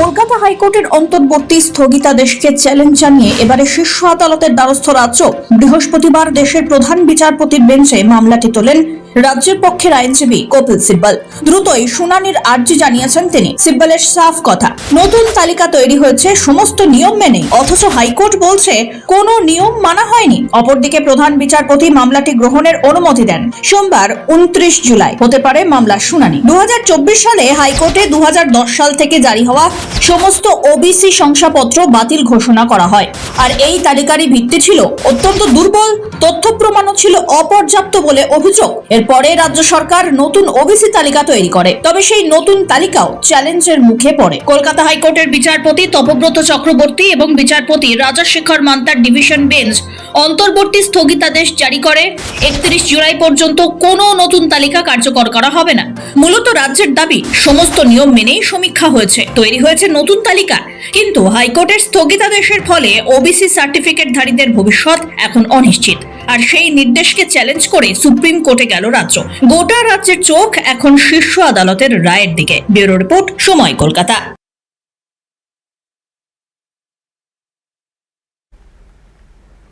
কলকাতা হাইকোর্টের অন্তর্বর্তী স্থগিতাদেশকে চ্যালেঞ্জ জানিয়ে এবারে শীর্ষ আদালতের দ্বারস্থ রাজ্য বৃহস্পতিবার দেশের প্রধান বিচারপতির বেঞ্চে মামলাটি তোলেন। রাজ্যের পক্ষের আইনজীবী কপিল সিব্বল। দ্রুতই শুনানির আর্জি জানিয়েছেন তিনি। সিব্বলের সাফ কথা। নতুন তালিকা তৈরি হয়েছে, সমস্ত নিয়ম মেনে অথচ হাইকোর্ট বলছে, কোনো নিয়ম মানা হয়নি। অপরদিকে প্রধান বিচারপতি মামলাটি গ্রহণের অনুমতি দেন। সোমবার উনত্রিশ জুলাই হতে পারে মামলার শুনানি। দু হাজার চব্বিশ সালে হাইকোর্টে দু হাজার দশ সাল থেকে জারি হওয়া সমস্ত ওবিসি শংসাপত্র বাতিল ঘোষণা করা হয়। আর এই তালিকারই ভিত্তি ছিল অত্যন্ত দুর্বল, তথ্য প্রমাণও ছিল অপর্যাপ্ত বলে অভিযোগ। এরপরে রাজ্য সরকার নতুন ওবিসি তালিকা তৈরি করে। তবে সেই নতুন তালিকাও চ্যালেঞ্জের মুখে পড়ে। কলকাতা হাইকোর্টের বিচারপতি তপব্রত চক্রবর্তী এবং বিচারপতি রাজশেখর মান্তার ডিভিশন বেঞ্চ অন্তর্বর্তী স্থগিতাদেশ জারি করে। একত্রিশ জুলাই পর্যন্ত কোনো নতুন তালিকা কার্যকর করা হবে না। মূলত রাজ্যের দাবি, সমস্ত নিয়ম মেনেই সমীক্ষা হয়েছে। তৈরি হয়েছে নতুন তালিকা। কিন্তু হাইকোর্টের স্থগিতাদেশের ফলে ওবিসি সার্টিফিকেটধারীদের ভবিষ্যৎ এখন অনিশ্চিত। আর সেই নির্দেশকে চ্যালেঞ্জ করে সুপ্রিম কোর্টে গেল রাজ্য। গোটা রাজ্যের চোখ এখন শীর্ষ আদালতের রায়ের দিকে। ব্যুরো রিপোর্ট সময় কলকাতা।